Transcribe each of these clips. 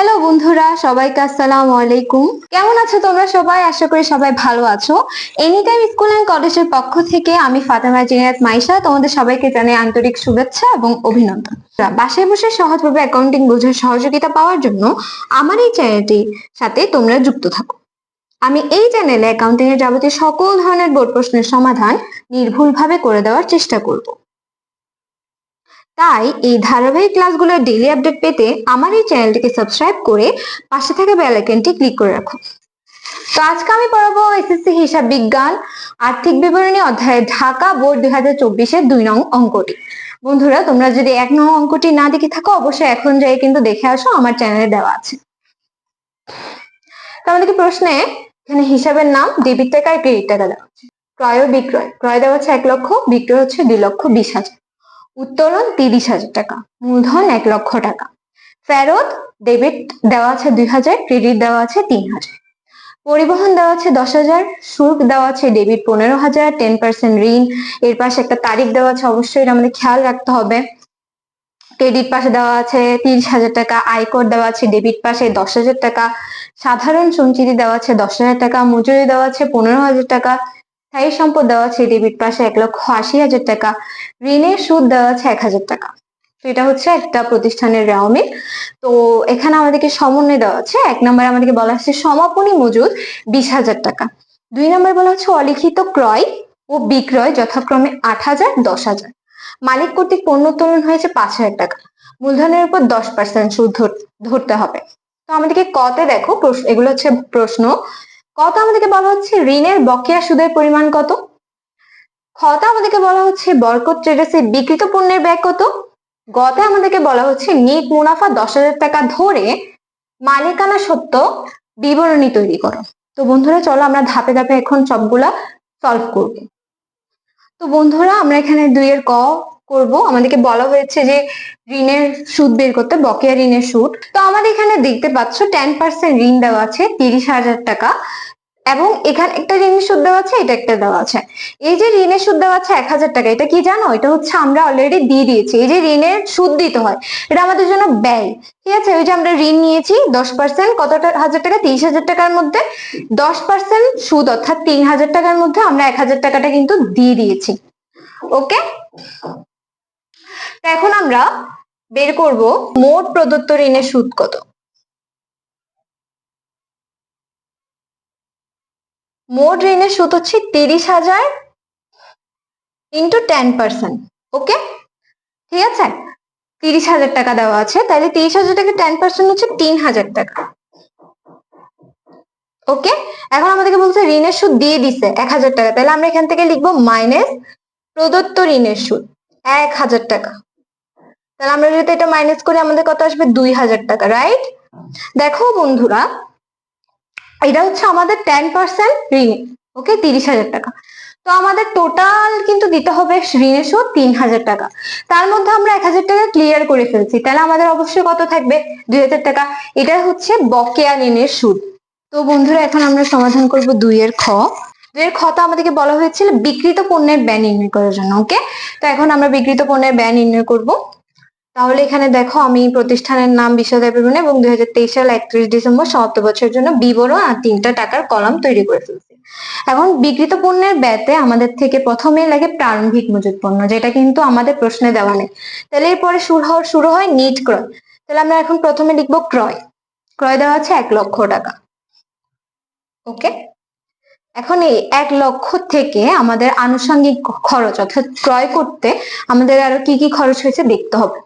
Hello বন্ধুরা, সবাইকে আসসালামু আলাইকুম। কেমন আছো তোমরা সবাই? আশা করি সবাই ভালো আছো। এনি টাইম স্কুল অ্যান্ড কলেজের পক্ষ থেকে আমি ফাতেমা জিনিয়াত মাইশা, তোমাদের সবাইকে জানাই আন্তরিক শুভেচ্ছা এবং অভিনন্দন। বাসায় বসে সহজভাবে অ্যাকাউন্টিং বোঝার সহযোগিতা পাওয়ার জন্য আমার এই চ্যানেলটির সাথে তোমরা যুক্ত থাকো। আমি এই চ্যানেলে অ্যাকাউন্টিং এর যাবতীয় সকল ধরনের বোর্ড প্রশ্নের সমাধান নির্ভুলভাবে করে দেওয়ার চেষ্টা করব। তাই এই ধারাবাহিক ক্লাসগুলোর ডেইলি আপডেট পেতে আমার এই চ্যানেলটিকে সাবস্ক্রাইব করে পাশে থাকা বেল আইকনটি ক্লিক করে রাখো। তো আজকে আমি পড়াবো এসএসসি হিসাব বিজ্ঞান, আর্থিক বিবরণী অধ্যায়ে ঢাকা, বোর্ড দুই হাজার চব্বিশের দুই নং অঙ্কটি। বন্ধুরা, তোমরা যদি এক নং অঙ্কটি না দেখে থাকো, অবশ্যই এখন যাই কিন্তু দেখে আসো, আমার চ্যানেলে দেওয়া আছে। আমাদেরকে প্রশ্নে, এখানে হিসাবের নাম ডেবিট টাকা আর ক্রেডিট টাকা দেওয়া আছে ক্রয় বিক্রয়। ক্রয় দেওয়া হচ্ছে এক লক্ষ, বিক্রয় হচ্ছে দুই লক্ষ, বিশ হাজার। উত্তোলন তিরিশ হাজার টাকা, মূলধন এক লক্ষ টাকা। ফেরত ডেবিট দেওয়া আছে দুই হাজার, ক্রেডিট দেওয়া আছে তিন হাজার। পরিবহন দেওয়া আছে দশ হাজার, শুল্ক দেওয়া আছে ডেবিট পনেরো হাজার টেন পার্সেন্ট ঋণ। এর পাশে একটা তারিখ দেওয়া আছে, অবশ্যই এটা আমাদের খেয়াল রাখতে হবে। ক্রেডিট পাশে দেওয়া আছে তিরিশ হাজার টাকা আয়কর দেওয়া আছে ডেবিট পাশে দশ হাজার টাকা। সাধারণ সঞ্চিতি দেওয়া আছে দশ হাজার টাকা, মজুরি দেওয়া আছে পনেরো হাজার টাকা। স্থায়ী সম্পদ দেওয়া আছে ডেবিট পাশে এক লক্ষ আশি হাজার টাকা, ঋণের সুদ দেওয়া আছে এক হাজার টাকা। তো এটা হচ্ছে একটা প্রতিষ্ঠানের রেওয়ামিল তো এখানে আমাদেরকে সমন্বয় দেওয়া আছে এক নম্বরে আমাদেরকে বলা হচ্ছে সমাপনী মজুদ বিশ হাজার টাকা। দুই নম্বরে বলা হচ্ছে অলিখিত ক্রয় ও বিক্রয় যথাক্রমে আট হাজার, দশ হাজার। মালিক কর্তৃক পণ্য উত্তোলন হয়েছে পাঁচ হাজার টাকা। মূলধনের উপর দশ পার্সেন্ট সুদ ধর- ধরতে হবে। তো আমাদেরকে কতে দেখো এগুলো হচ্ছে প্রশ্ন কত আমাদেরকে বলা হচ্ছে ঋণের বকেয়া সুদের পরিমাণ কত? খতে আমাদেরকে বলা হচ্ছে বরকত ট্রেডার্সের বিকৃত পণ্যের ব্যয় কত? গতে আমাদেরকে বলা হচ্ছে নিট মুনাফা দশ হাজার টাকা ধরে মালিকানা সত্য বিবরণী তৈরি করো। তো বন্ধুরা, চলো আমরা ধাপে ধাপে এখন সবগুলা সলভ করব। তো বন্ধুরা, আমরা এখানে দুইয়ের ক করব। আমাদেরকে বলা হয়েছে যে ঋণের সুদ বের করতে, বকেয়া ঋণের সুদ। তো আমাদের এখানে দেখতে পাচ্ছ টেন পার্সেন্ট ঋণ দেওয়া আছে, তিরিশ হাজার টাকা। এবং এখানে একটা ঋণের সুদ দেওয়া আছে, এটা একটা দেওয়া আছে। এই যে ঋণের সুদ দেওয়া আছে এক হাজার টাকা, এটা কি জানো? এটা হচ্ছে আমরা অলরেডি দিয়ে দিয়েছি। এই যে ঋণের সুদ দিতে হয়, এটা আমাদের জন্য ব্যয়। ঠিক আছে? ওই যে আমরা ঋণ নিয়েছি, দশ পার্সেন্ট কত হাজার টাকা? তিরিশ হাজার টাকার মধ্যে দশ পার্সেন্ট সুদ, অর্থাৎ তিন হাজার টাকার মধ্যে আমরা এক হাজার টাকাটা কিন্তু দিয়ে দিয়েছি। ওকে এখন আমরা বের করব মোট প্রদত্ত ঋণের সুদ কত? মোট ঋণের সুদ হচ্ছে তিরিশ হাজার ইন্টু টেন পার্সেন্ট ওকে ঠিক আছে? তিরিশ হাজার টাকা দেওয়া আছে, তাহলে তিরিশ হাজার টাকা টেন পার্সেন্ট হচ্ছে তিন হাজার টাকা ওকে এখন আমাদেরকে বলছে ঋণের সুদ দিয়ে দিছে এক হাজার টাকা, তাহলে আমরা এখান থেকে লিখব মাইনাস প্রদত্ত ঋণের সুদ। এক হাজার টাকা। তাহলে আমরা যদি এটা মাইনাস করি, আমাদের কত আসবে? দুই হাজার টাকা রাইট দেখো বন্ধুরা, এটা হচ্ছে আমাদের টেন পার্সেন্ট ঋণ ওকে তিরিশ হাজার টাকা। তো আমাদের টোটাল কিন্তু দিতে হবে ঋণের সুদ তিন হাজার টাকা। তার মধ্যে আমরা এক হাজার টাকা ক্লিয়ার করে ফেলছি। তাহলে আমাদের অবশ্যই কত থাকবে? দুই হাজার টাকা। এটা হচ্ছে বকেয়া ঋণের সুদ তো বন্ধুরা, এখন আমরা সমাধান করব দুইয়ের খ। দুইয়ের খ তো আমাদেরকে বলা হয়েছিল বিকৃত পণ্যের ব্যয় নির্ণয় করার জন্য ওকে তো এখন আমরা বিকৃত পণ্যের ব্যয় নির্ণয় করব। তাহলে এখানে দেখো আমি প্রতিষ্ঠানের নাম বিবরণ এবং দুই হাজার তেইশ সাল একত্রিশ ডিসেম্বর সমাপ্ত বছরের জন্য বিবরণ আর তিনটা টাকার কলাম তৈরি করে ফেলছি। এখন বিকৃত পণ্যের ব্যয়তে আমাদের থেকে প্রথমে লাগে প্রারম্ভিক মজুত পণ্য, যেটা কিন্তু আমাদের প্রশ্নে দেওয়া নেই। তাহলে এরপরে শুরু হওয়ার শুরু হয় নিট ক্রয়। তাহলে আমরা এখন প্রথমে লিখব ক্রয়। ক্রয় দেওয়া আছে এক লক্ষ টাকা ওকে এখন এই এক লক্ষ থেকে আমাদের আনুষঙ্গিক খরচ অর্থাৎ ক্রয় করতে আমাদের আরও কি কি খরচ হয়েছে দেখতে হবে।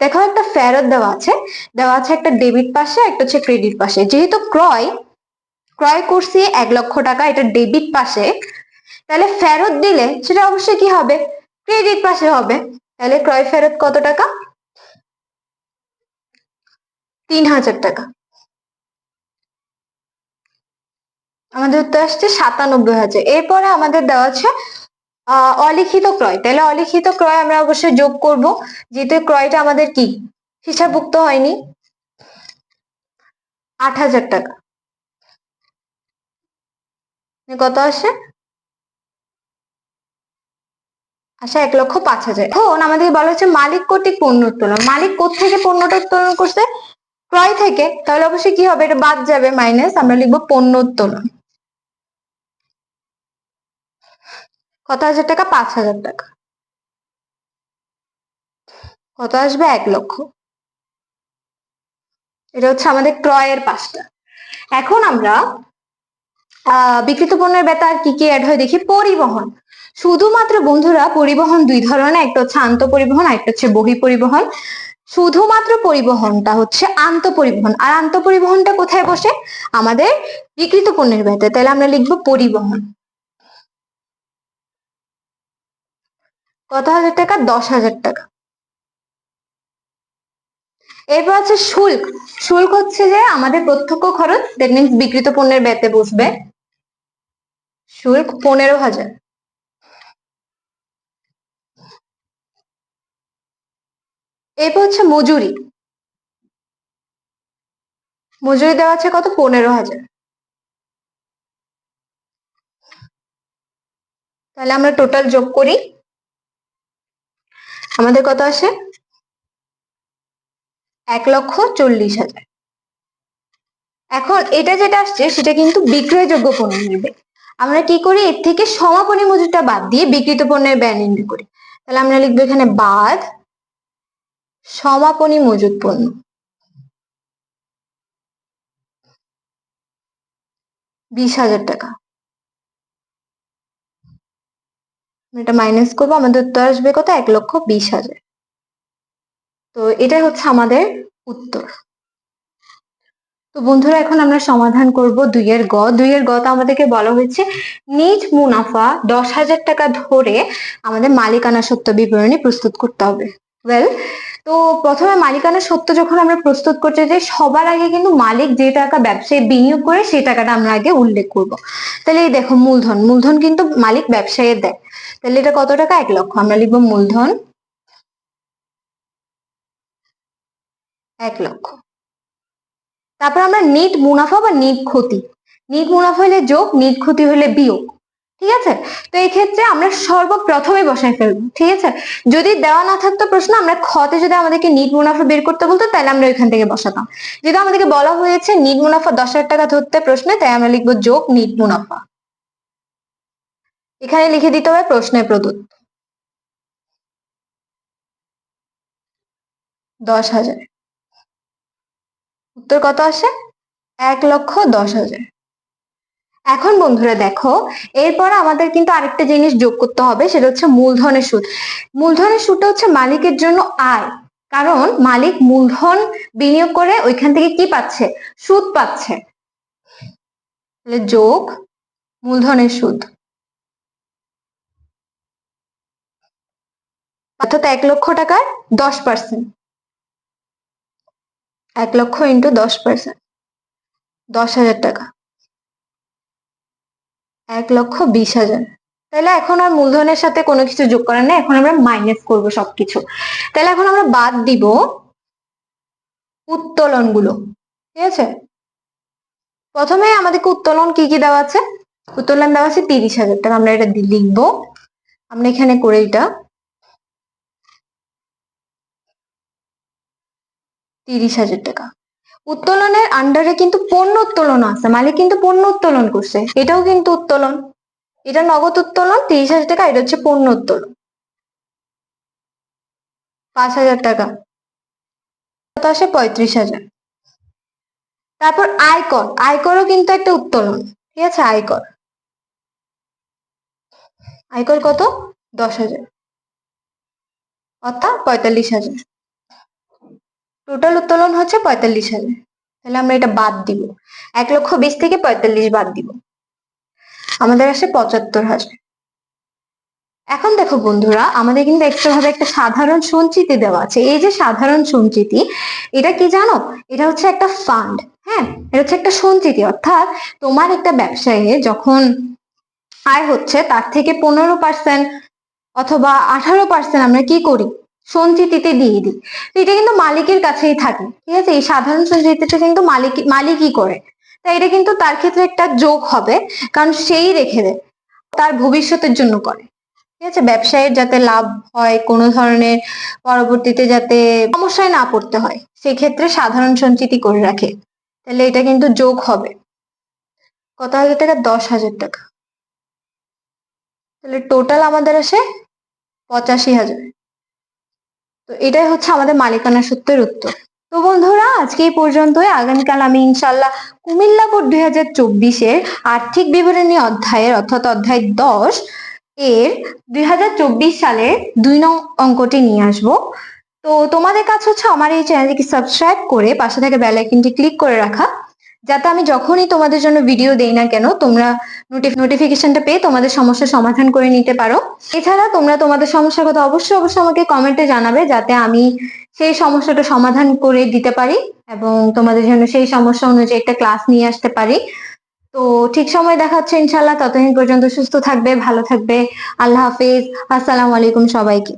দেখো, একটা ফেরত দেওয়া আছে। দেওয়া আছে একটা ডেবিট পাশে, একটা হচ্ছে ক্রেডিট পাশে। যেহেতু ক্রয় ক্রয় করছি এক লক্ষ টাকা, এটা ডেবিট পাশে, তাহলে ফেরত দিলে সেটা অবশ্যই কি হবে? ক্রেডিট পাশে হবে। তাহলে ক্রয় ফেরত কত টাকা? তিন হাজার টাকা। আমাদের উত্তর আসছে সাতানব্বই হাজার। এরপরে আমাদের দেওয়া আছে অলিখিত ক্রয়। তাহলে অলিখিত ক্রয় আমরা অবশ্যই যোগ করব, যেহেতু ক্রয়টা আমাদের কি? হিসাবভুক্ত হয়নি। আট হাজার টাকা। কত আসে? আচ্ছা এক লক্ষ পাঁচ হাজার। এখন আমাদের বলা হচ্ছে মালিক কর্তৃক পণ্য উত্তোলন। মালিক কোথেকে পণ্যটা উত্তোলন করছে? ক্রয় থেকে। তাহলে অবশ্যই কি হবে? এটা বাদ যাবে, মাইনাস আমরা লিখব পণ্য উত্তোলন। কত হাজার টাকা? পাঁচ হাজার টাকা। কত আসবে? এক লক্ষ। এটা হচ্ছে আমাদের ক্রয়ের পাঁচটা। এখন আমরা আহ বিক্রিত পণ্যের বেতা আর কি কি অ্যাড হয় দেখি? পরিবহন। শুধুমাত্র বন্ধুরা, পরিবহন দুই ধরনের। একটা হচ্ছে আন্ত পরিবহন একটা হচ্ছে বহি পরিবহন। শুধুমাত্র পরিবহনটা হচ্ছে আন্ত পরিবহন। আর আন্ত পরিবহনটা কোথায় বসে? আমাদের বিক্রিত পণ্যের বেতায় তাহলে আমরা লিখব পরিবহন। কত হাজার টাকা? দশ হাজার টাকা। এরপর আছে শুল্ক। শুল্ক হচ্ছে যে আমাদের প্রত্যক্ষ খরচ দ্যাট মিনস বিক্রিত পণ্যের ব্যতে বসবে। শুল্ক পনেরো হাজার। এরপর হচ্ছে মজুরি। মজুরি দেওয়া আছে কত? পনেরো হাজার। তাহলে আমরা টোটাল যোগ করি। আমাদের কত আসে? এক লক্ষ চল্লিশ হাজার। এখন এটা যেটা আসছে, সেটা কিন্তু বিক্রয়যোগ্য পণ্য নেবে। আমরা কি করি? এর থেকে সমাপনী মজুরটা বাদ দিয়ে বিক্রিত পণ্যের ব্যয় নির্ণয় করি। তাহলে আমরা লিখব এখানে বাদ সমাপনী মজুদ পণ্য। বিশ হাজার টাকা। এটা মাইনাস করব, আমাদের উত্তর আসবে কত এক লক্ষ বিশ হাজার। তো এটাই হচ্ছে আমাদের উত্তর। তো বন্ধুরা, এখন আমরা সমাধান করব দুইয়ের গ। দুইয়ের গ তো আমাদেরকে বলা হয়েছে, নিজ মুনাফা দশ হাজার টাকা ধরে আমাদের মালিকানা সত্য বিবরণী প্রস্তুত করতে হবে। ওয়েল তো প্রথমে মালিকানা সত্য যখন আমরা প্রস্তুত করতে যাই সবার আগে কিন্তু মালিক যে টাকা ব্যবসায় বিনিয়োগ করে সেই টাকাটা আমরা আগে উল্লেখ করব। তাহলে এই দেখো মূলধন মূলধন কিন্তু মালিক ব্যবসায়ী দেয়। তাহলে এটা কত টাকা? এক লক্ষ। আমরা লিখব মূলধন এক লক্ষ। তারপর আমরা নিট মুনাফা বা নিট ক্ষতি। নিট মুনাফা হলে যোগ, নিট ক্ষতি হলে বিয়োগ। ঠিক আছে? তো এই ক্ষেত্রে আমরা সর্বপ্রথমে বসাই ফেলব, ঠিক আছে? যদি দেওয়া না থাকতো প্রশ্ন, আমরা খতে যদি আমাদেরকে নিট মুনাফা বের করতে বলতো, তাহলে আমরা ওইখান থেকে বসাতাম। যেহেতু আমাদেরকে বলা হয়েছে নিট মুনাফা দশ হাজার টাকা ধরতে প্রশ্নে, তাই আমরা লিখব যোগ নিট মুনাফা। এখানে লিখে দিতে হবে প্রশ্নে প্রদত্ত। দশ হাজার। উত্তর কত আসে? এক লক্ষ দশ হাজার। এখন বন্ধুরা দেখো, এরপর আমাদের কিন্তু আরেকটা জিনিস যোগ করতে হবে, সেটা হচ্ছে মূলধনের সুদ। মূলধনের সুদটা হচ্ছে মালিকের জন্য আয়, কারণ মালিক মূলধন বিনিয়োগ করে ওইখান থেকে কি পাচ্ছে? সুদ পাচ্ছে। যোগ মূলধনের সুদ। অর্থাৎ এক লক্ষ টাকার দশ পার্সেন্ট এক লক্ষ ইন্টু দশ পার্সেন্ট দশ হাজার টাকা। এক লক্ষ বিশ হাজার। তাহলে এখন আর মূলধনের সাথে কোনো কিছু যোগ করার নেই, এখন আমরা মাইনাস করব সবকিছু। তাহলে এখন আমরা বাদ দিব উত্তোলনগুলো ঠিক আছে? প্রথমে আমাদেরকে উত্তোলন কি কি দেওয়া আছে? উত্তোলন দেওয়া আছে তিরিশ হাজার টাকা আমরা এটা লিখব। আমরা এখানে করে এটা। তিরিশ হাজার টাকা। উত্তোলনের আন্ডারে কিন্তু পণ্য উত্তোলন আছে, মালিক কিন্তু পণ্য উত্তোলন করছে, এটাও কিন্তু উত্তোলন। এটা নগদ উত্তোলন, তিরিশ হাজার টাকা, এটা হচ্ছে পণ্য উত্তোলন। পাঁচ হাজার টাকা। আসে পঁয়ত্রিশ হাজার। তারপর আয়কর, আয়করও কিন্তু একটা উত্তোলন, ঠিক আছে? আয়কর। আয়কর কত? দশ হাজার। অর্থাৎ পঁয়তাল্লিশ হাজার। টোটাল উত্তোলন হচ্ছে পঁয়তাল্লিশ হাজার। তাহলে আমরা এটা বাদ দিব। এক লক্ষ বিশ থেকে পঁয়তাল্লিশ বাদ দিব। আমাদের আসে পঁচাত্তর হাজার। এখন দেখো বন্ধুরা, আমাদের কিন্তু এক্সট্রা ভাবে একটা সাধারণ সঞ্চিতি দেওয়া আছে। এই যে সাধারণ সঞ্চিতি, এটা কি জানো? এটা হচ্ছে একটা ফান্ড হ্যাঁ? এটা হচ্ছে একটা সঞ্চিতি। অর্থাৎ তোমার একটা ব্যবসায়ে যখন আয় হচ্ছে, তার থেকে পনেরো পার্সেন্ট অথবা আঠারো পার্সেন্ট আমরা কি করি? সঞ্চিতিতে দিয়ে দিই। তো এটা কিন্তু মালিকের কাছেই থাকে, ঠিক আছে? এই সাধারণ সঞ্চিতিটা কিন্তু মালিক, মালিকই করে। তাই এটা কিন্তু তার ক্ষেত্রে একটা যোগ হবে, কারণ সেই রেখে দেয়, তার ভবিষ্যতের জন্য করে, ঠিক আছে? ব্যবসায়ের যাতে লাভ হয়, কোনো ধরনের পরবর্তীতে যাতে সমস্যায় না পড়তে হয়, সেক্ষেত্রে সাধারণ সঞ্চিতি করে রাখে। তাহলে এটা কিন্তু যোগ হবে। কত হাজার টাকা? দশ হাজার টাকা। তাহলে টোটাল আমাদের আসে পঁচাশি হাজার। তো এটাই হচ্ছে আমাদের মালিকানা সূত্রের উত্তর। তো বন্ধুরা, আজকে এই পর্যন্তই। আগামীকাল আমি ইনশাল্লাহ কুমিল্লা বোর্ড দুই হাজার চব্বিশের আর্থিক বিবরণী অধ্যায়ের অর্থাৎ অধ্যায় দশ এর দুই হাজার চব্বিশ সালের দুই নং অঙ্কটি নিয়ে আসব। তো তোমাদের কাছে হচ্ছে আমার এই চ্যানেলটিকে সাবস্ক্রাইব করে পাশে থাকা বেল আইকনটি ক্লিক করে রাখা। যাতে আমি যখনই তোমাদের জন্য ভিডিও দেই না কেন, তোমরা নোটিফিকেশনটা পেয়ে তোমাদের সমস্যার সমাধান করে নিতে পারো। এছাড়া তোমরা তোমাদের সমস্যার কথা অবশ্যই অবশ্যই আমাকে কমেন্টে জানাবে, যাতে আমি সেই সমস্যাটা সমাধান করে দিতে পারি এবং তোমাদের জন্য সেই সমস্যা অনুযায়ী একটা ক্লাস নিয়ে আসতে পারি। তো ঠিক সময় দেখা হচ্ছে ইনশাল্লাহ ততদিন পর্যন্ত সুস্থ থাকবে, ভালো থাকবে। আল্লাহ হাফিজ। আসসালামু আলাইকুম সবাইকে।